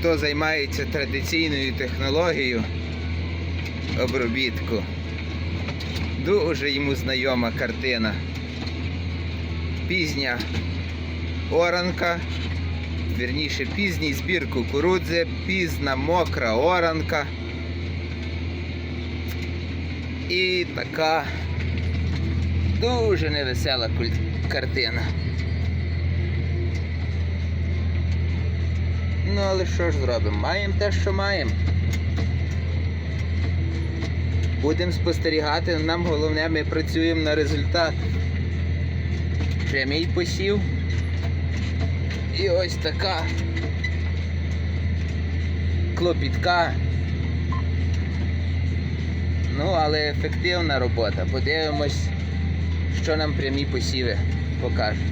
хто займається традиційною технологією обробітку. Дуже йому знайома картина. Пізня оранка, вірніше, пізній збір кукурудзи, пізна мокра оранка. І така дуже невесела картина. Ну, але що ж зробимо? Маємо те, що маємо. Будемо спостерігати, нам головне, ми працюємо на результат. Прямий посів. І ось така клопітка. Ну, але ефективна робота. Подивимось, що нам прямі посіви покажуть.